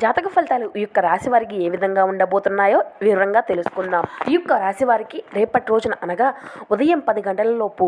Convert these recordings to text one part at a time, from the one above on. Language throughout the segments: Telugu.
జాతక ఫలితాలు ఈ యొక్క రాశి వారికి ఏ విధంగా ఉండబోతున్నాయో వివరంగా తెలుసుకుందాం. ఈ యొక్క రాశి వారికి రేపటి రోజున అనగా ఉదయం పది గంటలలోపు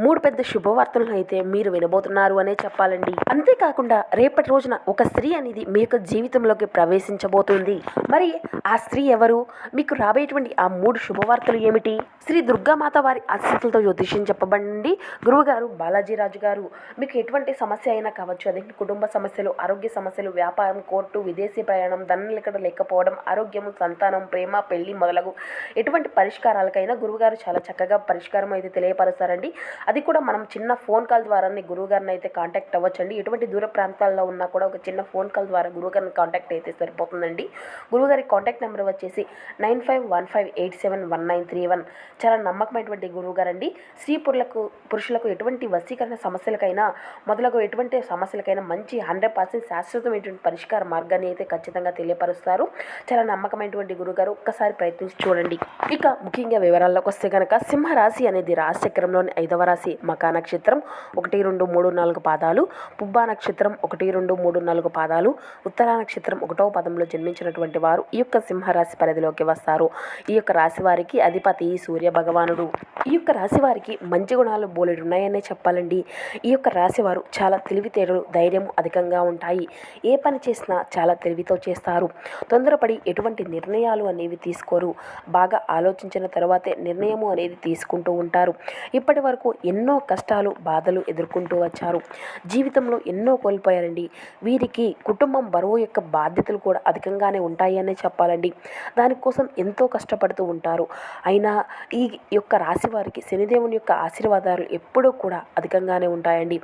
మూడు పెద్ద శుభవార్తలను అయితే మీరు వినబోతున్నారు అనే చెప్పాలండి. అంతేకాకుండా రేపటి రోజున ఒక స్త్రీ అనేది మీ యొక్క జీవితంలోకి ప్రవేశించబోతుంది. మరి ఆ స్త్రీ ఎవరు? మీకు రాబోయేటువంటి ఆ మూడు శుభవార్తలు ఏమిటి? శ్రీ దుర్గామాత వారి ఆశీస్సులతో జ్యోతిష్యం చెప్పబడండి గురువుగారు బాలాజీరాజు గారు మీకు ఎటువంటి సమస్య అయినా కావచ్చు అదే కుటుంబ సమస్యలు ఆరోగ్య సమస్యలు వ్యాపారం కోర్టు విదేశ ప్రయాణం ధనం ఇక్కడ లేకపోవడం ఆరోగ్యం సంతానం ప్రేమ పెళ్ళి మొదలగు ఎటువంటి పరిష్కారాలకైనా గురువుగారు చాలా చక్కగా పరిష్కారం అయితే తెలియపరుస్తారండి. అది కూడా మనం చిన్న ఫోన్ కాల్ ద్వారానే గురువుగారిని అయితే కాంటాక్ట్ అవ్వచ్చండి. ఎటువంటి దూర ప్రాంతాల్లో ఉన్నా కూడా ఒక చిన్న ఫోన్ కాల్ ద్వారా గురువుగారిని కాంటాక్ట్ అయితే సరిపోతుందండి. గురువుగారి కాంటాక్ట్ నెంబర్ వచ్చేసి nine five one five eight seven one nine three one. చాలా నమ్మకమైనటువంటి గురువుగారండి. స్త్రీ పురులకు పురుషులకు ఎటువంటి వశీకరణ సమస్యలకైనా మొదలగు ఎటువంటి సమస్యలకైనా మంచి హండ్రెడ్ పర్సెంట్ శాశ్వతమైనటువంటి పరిష్కార మార్గాన్ని అయితే ఖచ్చితంగా తెలియపరుస్తారు. చాలా నమ్మకమైనటువంటి గురుగారు ఒక్కసారి ప్రయత్నించి చూడండి. ఇక ముఖ్యంగా వివరాల్లోకి వస్తే కనుక సింహరాశి అనేది రాశిచక్రంలోని ఐదవ రాశి మకా నక్షత్రం ఒకటి రెండు మూడు నాలుగు పాదాలు పుబ్బా నక్షత్రం ఒకటి రెండు మూడు నాలుగు పాదాలు ఉత్తరా నక్షత్రం ఒకటో పదంలో జన్మించినటువంటి వారు ఈ యొక్క సింహరాశి పరిధిలోకి వస్తారు. ఈ యొక్క రాశి వారికి అధిపతి సూర్య భగవానుడు. ఈ యొక్క రాశి వారికి మంచి గుణాలు బోలెడు ఉన్నాయనే చెప్పాలండి. ఈ యొక్క రాశి వారు చాలా తెలివితేటలు ధైర్యం అధికంగా ఉంటాయి. ఏ పని చేసినా చాలా తెలివితో చేస్తారు. తొందరపడి ఎటువంటి నిర్ణయాలు అనేవి తీసుకోరు. బాగా ఆలోచించిన తర్వాతే నిర్ణయము అనేది తీసుకుంటూ ఉంటారు. ఇప్పటి వరకు ఎన్నో కష్టాలు బాధలు ఎదుర్కొంటూ వచ్చారు. జీవితంలో ఎన్నో కోల్పోయారండి. వీరికి కుటుంబం బరువు యొక్క బాధ్యతలు కూడా అధికంగానే ఉంటాయనే చెప్పాలండి. దానికోసం ఎంతో కష్టపడుతూ ఉంటారు. అయినా ఈ యొక్క రాశి వారికి శనిదేవుని యొక్క ఆశీర్వాదాలు ఎప్పుడూ కూడా అధికంగానే ఉంటాయండి.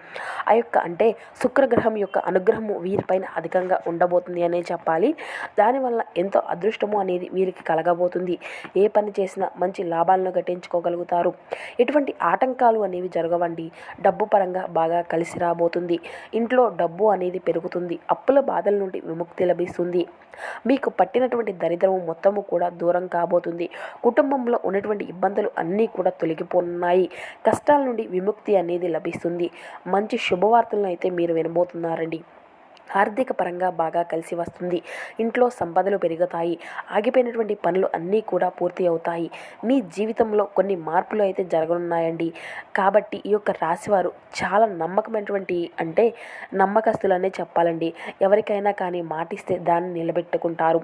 ఆ యొక్క అంటే శుక్రగ్రహం యొక్క అనుగ్రహము వీరిపైన అధికంగా ఉండబోతుంది అని చెప్పాలి. దానివల్ల ఎంతో అదృష్టము అనేది వీరికి కలగబోతుంది. ఏ పని చేసినా మంచి లాభాలను గట్టించుకోగలుగుతారు. ఎటువంటి ఆటంకాలు అనేవి జరగవండి. డబ్బు పరంగా బాగా కలిసి రాబోతుంది. ఇంట్లో డబ్బు అనేది పెరుగుతుంది. అప్పుల బాధల నుండి విముక్తి లభిస్తుంది. మీకు పట్టినటువంటి దరిద్రము మొత్తము కూడా దూరం కాబోతుంది. కుటుంబంలో ఉన్నటువంటి ఇబ్బందులు అన్నీ కూడా తొలగిపోతున్నాయి కష్టాల నుండి విముక్తి అనేది లభిస్తుంది. మంచి శుభవార్తలను అయితే మీరు వినబోతున్నారండి. ఆర్థిక పరంగా బాగా కలిసి వస్తుంది. ఇంట్లో సంపదలు పెరుగుతాయి. ఆగిపోయినటువంటి పనులు అన్నీ కూడా పూర్తి అవుతాయి. మీ జీవితంలో కొన్ని మార్పులు అయితే జరగనున్నాయండి. కాబట్టి ఈ యొక్క రాశివారు చాలా నమ్మకమైనటువంటి అంటే నమ్మకస్తులనే చెప్పాలండి. ఎవరికైనా కానీ మాటిస్తే దాన్ని నిలబెట్టుకుంటారు.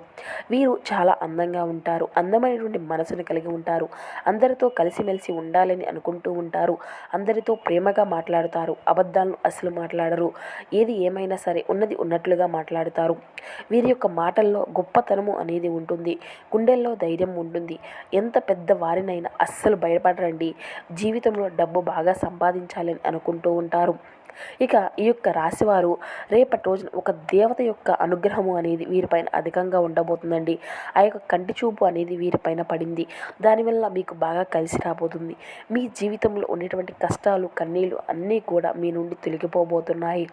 వీరు చాలా అందంగా ఉంటారు. అందమైనటువంటి మనసును కలిగి ఉంటారు. అందరితో కలిసిమెలిసి ఉండాలని అనుకుంటూ ఉంటారు. అందరితో ప్రేమగా మాట్లాడుతారు. అబద్ధాలను అసలు మాట్లాడరు. ఏది ఏమైనా సరే ఉన్నది ఉన్నట్లుగా మాట్లాడుతారు. వీరి యొక్క మాటల్లో గొప్పతనము అనేది ఉంటుంది. గుండెల్లో ధైర్యం ఉంటుంది. ఎంత పెద్ద వారినైనా అస్సలు భయపడరండి. జీవితంలో డబ్బు బాగా సంపాదించాలని అనుకుంటూ ఉంటారు. ఇక ఈ యొక్క రాశివారు రేపటి రోజున ఒక దేవత యొక్క అనుగ్రహము అనేది వీరిపైన అధికంగా ఉండబోతుందండి. ఆ యొక్క కంటి చూపు అనేది వీరిపైన పడింది. దానివల్ల మీకు బాగా కలిసి రాబోతుంది. మీ జీవితంలో ఉండేటువంటి కష్టాలు కన్నీళ్ళు అన్నీ కూడా మీ నుండి తొలగిపోబోతున్నాయి.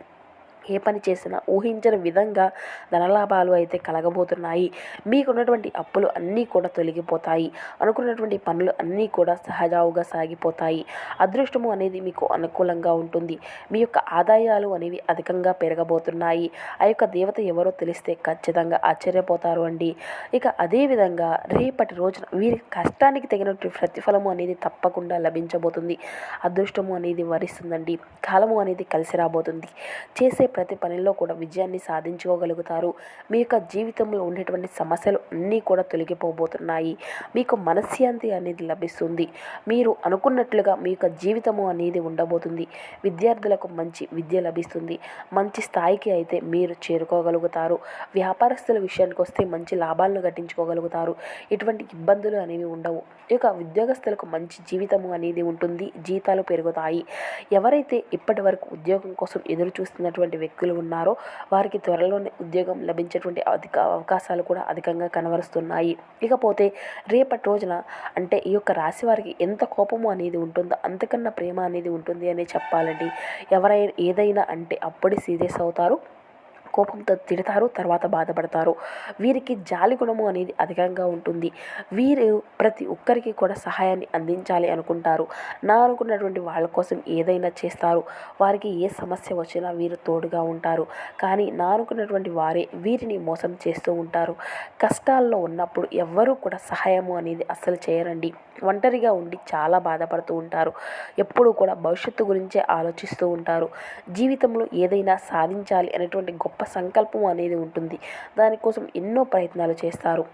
ఏ పని చేసినా ఊహించని విధంగా ధనలాభాలు అయితే కలగబోతున్నాయి. మీకున్నటువంటి అప్పులు అన్నీ కూడా తొలగిపోతాయి. అనుకున్నటువంటి పనులు అన్నీ కూడా సహజావుగా సాగిపోతాయి. అదృష్టము అనేది మీకు అనుకూలంగా ఉంటుంది. మీ యొక్క ఆదాయాలు అనేవి అధికంగా పెరగబోతున్నాయి. ఆ యొక్క దేవత ఎవరో తెలిస్తే ఖచ్చితంగా ఆశ్చర్యపోతారు అండి. ఇక అదేవిధంగా రేపటి రోజున వీరి కష్టానికి తగినటువంటి ప్రతిఫలము అనేది తప్పకుండా లభించబోతుంది. అదృష్టము అనేది వరిస్తుందండి. కాలము అనేది కలిసి రాబోతుంది. చేసే ప్రతి పనిలో కూడా విజయాన్ని సాధించుకోగలుగుతారు. మీ యొక్క జీవితంలో ఉండేటువంటి సమస్యలు అన్నీ కూడా తొలగిపోబోతున్నాయి. మీకు మనశ్శాంతి అనేది లభిస్తుంది. మీరు అనుకున్నట్లుగా మీ యొక్క జీవితము అనేది ఉండబోతుంది. విద్యార్థులకు మంచి విద్య లభిస్తుంది. మంచి స్థాయికి అయితే మీరు చేరుకోగలుగుతారు. వ్యాపారస్తుల విషయానికి వస్తే మంచి లాభాలను గట్టించుకోగలుగుతారు ఎటువంటి ఇబ్బందులు అనేవి ఉండవు. ఇక ఉద్యోగస్తులకు మంచి జీవితము అనేది ఉంటుంది. జీతాలు పెరుగుతాయి. ఎవరైతే ఇప్పటి వరకు ఉద్యోగం కోసం ఎదురు చూస్తున్నటువంటి వ్యక్తులు ఉన్నారో వారికి త్వరలోనే ఉద్యోగం లభించేటువంటి అధిక అవకాశాలు కూడా అధికంగా కనబరుస్తున్నాయి. ఇకపోతే రేపటి రోజున అంటే ఈ యొక్క రాశి వారికి ఎంత కోపము అనేది ఉంటుందో అంతకన్నా ప్రేమ అనేది ఉంటుంది అని చెప్పాలండి. ఎవరైనా ఏదైనా అంటే అప్పుడే సీరియస్ అవుతారు. కోపంతో తిడతారు తర్వాత బాధపడతారు. వీరికి జాలి గుణము అనేది అధికంగా ఉంటుంది. వీరు ప్రతి ఒక్కరికి కూడా సహాయాన్ని అందించాలి అనుకుంటారు. నా అనుకున్నటువంటి వాళ్ళ కోసం ఏదైనా చేస్తారు. వారికి ఏ సమస్య వచ్చినా వీరు తోడుగా ఉంటారు. కానీ నా అనుకున్నటువంటి వారే వీరిని మోసం చేస్తూ ఉంటారు. కష్టాల్లో ఉన్నప్పుడు ఎవ్వరూ కూడా సహాయము అనేది అస్సలు చేయరండి. ఒంటరిగా ఉండి చాలా బాధపడుతూ ఉంటారు. ఎప్పుడూ కూడా భవిష్యత్తు గురించే ఆలోచిస్తూ ఉంటారు. జీవితంలో ఏదైనా సాధించాలి అనేటువంటి గొప్ప సంకల్పం అనేది ఉంటుంది. దానికోసం ఎన్నో ప్రయత్నాలు చేస్తారు.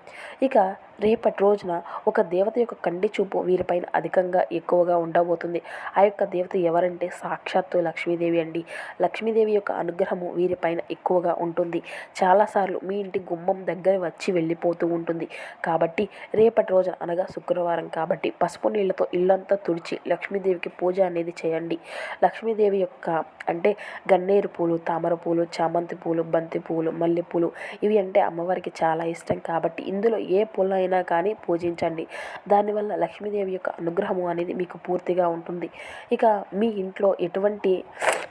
ఇక రేపటి రోజున ఒక దేవత యొక్క కంటి చూపు వీరిపైన అధికంగా ఎక్కువగా ఉండబోతుంది. ఆ యొక్క దేవత ఎవరంటే సాక్షాత్తు లక్ష్మీదేవి అండి. లక్ష్మీదేవి యొక్క అనుగ్రహము వీరిపైన ఎక్కువగా ఉంటుంది. చాలాసార్లు మీ ఇంటి గుమ్మం దగ్గర వచ్చి వెళ్ళిపోతూ ఉంటుంది. కాబట్టి రేపటి రోజున అనగా శుక్రవారం కాబట్టి పసుపు నీళ్ళతో ఇల్లంతా తుడిచి లక్ష్మీదేవికి పూజ అనేది చేయండి. లక్ష్మీదేవి యొక్క అంటే గన్నేరు పూలు తామర పూలు చామంతి పూలు బంతి పూలు మల్లెపూలు ఇవి అంటే అమ్మవారికి చాలా ఇష్టం కాబట్టి ఇందులో ఏ పూలైనా అయినా కానీ పూజించండి. దానివల్ల లక్ష్మీదేవి యొక్క అనుగ్రహము అనేది మీకు పూర్తిగా ఉంటుంది. ఇక మీ ఇంట్లో ఎటువంటి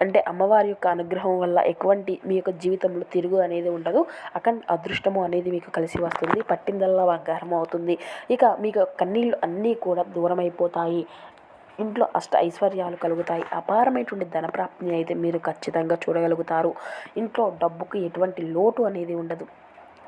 అంటే అమ్మవారి యొక్క అనుగ్రహం వల్ల ఎటువంటి మీ యొక్క జీవితంలో తిరుగు అనేది ఉండదు. అక్కడ అదృష్టము అనేది మీకు కలిసి వస్తుంది. పట్టిందల్లా బంగారం అవుతుంది. ఇక మీకు కన్నీళ్ళు అన్నీ కూడా దూరం అయిపోతాయి ఇంట్లో అష్ట ఐశ్వర్యాలు కలుగుతాయి. అపారమైనటువంటి ధనప్రాప్తిని అయితే మీరు ఖచ్చితంగా చూడగలుగుతారు. ఇంట్లో డబ్బుకు ఎటువంటి లోటు అనేది ఉండదు.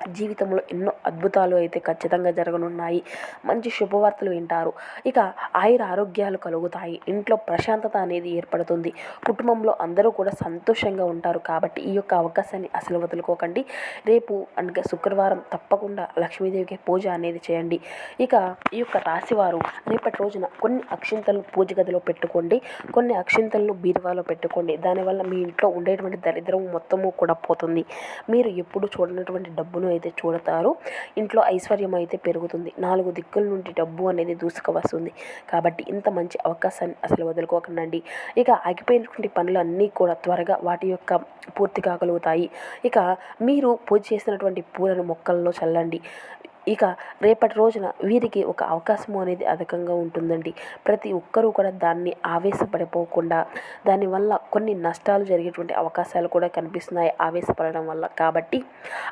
జీవితంలో ఎన్నో అద్భుతాలు అయితే ఖచ్చితంగా జరగనున్నాయి. మంచి శుభవార్తలు వింటారు. ఇక ఆయుర ఆరోగ్యాలు కలుగుతాయి. ఇంట్లో ప్రశాంతత అనేది ఏర్పడుతుంది. కుటుంబంలో అందరూ కూడా సంతోషంగా ఉంటారు కాబట్టి ఈ యొక్క అవకాశాన్ని అసలు వదులుకోకండి. రేపు అనగా శుక్రవారం తప్పకుండా లక్ష్మీదేవికి పూజ అనేది చేయండి. ఇక ఈ యొక్క రాశివారు రేపటి రోజున కొన్ని అక్షింతలను పూజ గదిలో పెట్టుకోండి. కొన్ని అక్షింతలను బీరువాలో పెట్టుకోండి. దానివల్ల మీ ఇంట్లో ఉండేటువంటి దరిద్రం మొత్తము కూడా పోతుంది. మీరు ఎప్పుడు చూడనటువంటి డబ్బును అయితే చూడతారు. ఇంట్లో ఐశ్వర్యం అయితే పెరుగుతుంది. నాలుగు దిక్కుల నుండి డబ్బు అనేది దూసుకు వస్తుంది. కాబట్టి ఇంత మంచి అవకాశాన్ని అసలు వదులుకోకండి ఇక ఆగిపోయినటువంటి పనులు అన్నీ కూడా త్వరగా వాటి యొక్క పూర్తి కాగలుగుతాయి. ఇక మీరు పూజ చేసినటువంటి పూలను మొక్కల్లో చల్లండి. ఇక రేపటి రోజున వీరికి ఒక అవకాశం అనేది అధికంగా ఉంటుందండి. ప్రతి ఒక్కరూ కూడా దాన్ని ఆవేశపడిపోకుండా దానివల్ల కొన్ని నష్టాలు జరిగేటువంటి అవకాశాలు కూడా కనిపిస్తున్నాయి ఆవేశపడడం వల్ల. కాబట్టి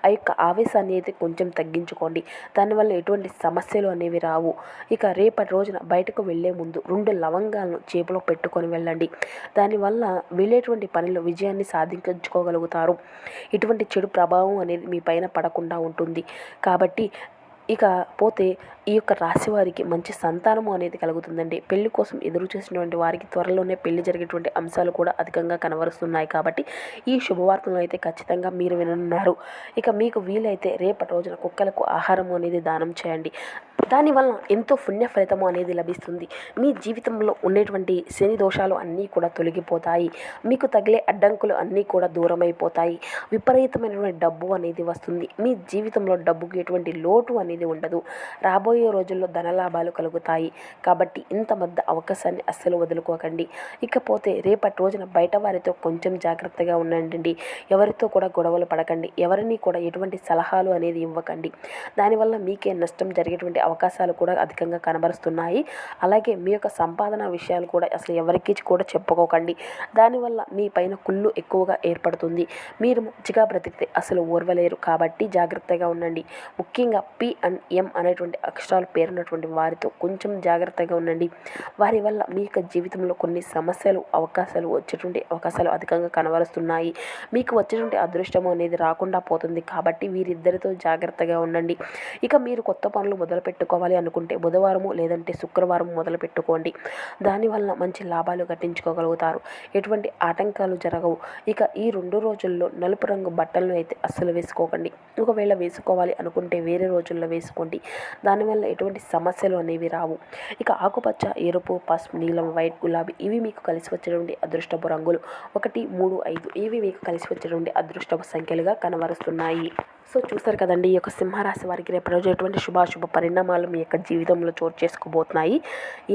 ఆ యొక్క ఆవేశాన్ని అయితే కొంచెం తగ్గించుకోండి. దానివల్ల ఎటువంటి సమస్యలు అనేవి రావు. ఇక రేపటి రోజున బయటకు వెళ్ళే ముందు రెండు లవంగాలను చేపలో పెట్టుకొని వెళ్ళండి. దానివల్ల వెళ్ళేటువంటి పనిలో విజయాన్ని సాధించుకోగలుగుతారు. ఇటువంటి చెడు ప్రభావం అనేది మీ పైన పడకుండా ఉంటుంది. కాబట్టి ఇక పోతే ఈ యొక్క రాశి వారికి మంచి సంతానము అనేది కలుగుతుందండి. పెళ్ళి కోసం ఎదురు చేసినటువంటి వారికి త్వరలోనే పెళ్ళి జరిగేటువంటి అంశాలు కూడా అధికంగా కనబరుస్తున్నాయి కాబట్టి ఈ శుభవార్తలు అయితే ఖచ్చితంగా మీరు వినున్నారు ఇక మీకు వీలైతే రేపటి రోజున కుక్కలకు ఆహారం అనేది దానం చేయండి. దానివల్ల ఎంతో పుణ్య ఫలితము అనేది లభిస్తుంది. మీ జీవితంలో ఉండేటువంటి శని దోషాలు అన్నీ కూడా తొలగిపోతాయి. మీకు తగిలే అడ్డంకులు అన్నీ కూడా దూరమైపోతాయి. విపరీతమైనటువంటి డబ్బు అనేది వస్తుంది. మీ జీవితంలో డబ్బుకి ఎటువంటి లోటు అనేది ఉండదు. రాబోయే రోజుల్లో ధనలాభాలు కలుగుతాయి. కాబట్టి ఇంత మధ్య అవకాశాన్ని అస్సలు వదులుకోకండి. ఇకపోతే రేపటి రోజున బయట వారితో కొంచెం జాగ్రత్తగా ఉండండి. ఎవరితో కూడా గొడవలు పడకండి. ఎవరిని కూడా ఎటువంటి సలహాలు అనేది ఇవ్వకండి. దానివల్ల మీకే నష్టం జరిగేటువంటి అవకాశాలు కూడా అధికంగా కనబరుస్తున్నాయి. అలాగే మీ యొక్క సంపాదన విషయాలు కూడా అసలు ఎవరికి కూడా చెప్పుకోకండి. దానివల్ల మీ పైన కుళ్ళు ఎక్కువగా ఏర్పడుతుంది. మీరు మంచిగా బ్రతికితే అసలు ఓర్వలేరు. కాబట్టి జాగ్రత్తగా ఉండండి. ముఖ్యంగా పి అండ్ ఎం అనేటువంటి అక్షరాలు పేరున్నటువంటి వారితో కొంచెం జాగ్రత్తగా ఉండండి. వారి వల్ల మీ యొక్క జీవితంలో కొన్ని సమస్యలు అవకాశాలు వచ్చేటువంటి అవకాశాలు అధికంగా కనబరుస్తున్నాయి. మీకు వచ్చేటువంటి అదృష్టం అనేది రాకుండా పోతుంది. కాబట్టి వీరిద్దరితో జాగ్రత్తగా ఉండండి. ఇక మీరు కొత్త పనులు మొదలుపెట్టు పెట్టుకోవాలి అనుకుంటే బుధవారము లేదంటే శుక్రవారం మొదలు పెట్టుకోండి. దానివల్ల మంచి లాభాలు గట్టించుకోగలుగుతారు. ఎటువంటి ఆటంకాలు జరగవు. ఇక ఈ రెండు రోజుల్లో నలుపు రంగు బట్టలను అయితే అస్సలు వేసుకోకండి. ఒకవేళ వేసుకోవాలి అనుకుంటే వేరే రోజుల్లో వేసుకోండి. దానివల్ల ఎటువంటి సమస్యలు అనేవి రావు. ఇక ఆకుపచ్చ ఎరుపు పసుపు నీలం వైట్ గులాబీ ఇవి మీకు కలిసి వచ్చేటువంటి అదృష్టపు రంగులు. ఒకటి మూడు ఐదు ఇవి మీకు కలిసి వచ్చేటువంటి అదృష్టపు సంఖ్యలుగా కనబరుస్తున్నాయి. సో చూస్తారు కదండి ఈ యొక్క సింహరాశి వారికి రేపు రోజు ఎటువంటి శుభాశుభ పరిణామాలు మీ యొక్క జీవితంలో చోటు చేసుకోబోతున్నాయి?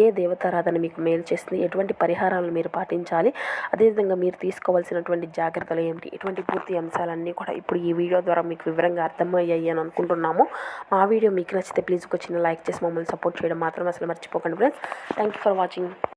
ఏ దేవతారాధన మీకు మేలు చేస్తుంది? ఎటువంటి పరిహారాలు మీరు పాటించాలి? అదేవిధంగా మీరు తీసుకోవాల్సినటువంటి జాగ్రత్తలు ఏమిటి? ఇటువంటి పూర్తి అంశాలన్నీ కూడా ఇప్పుడు ఈ వీడియో ద్వారా మీకు వివరంగా అర్థమయ్యాయి అని అనుకుంటున్నాము. మా వీడియో మీకు నచ్చితే ప్లీజ్ ఒక చిన్న లైక్ చేసి మమ్మల్ని సపోర్ట్ చేయడం మాత్రం అసలు మర్చిపోకండి friends. Thank you for watching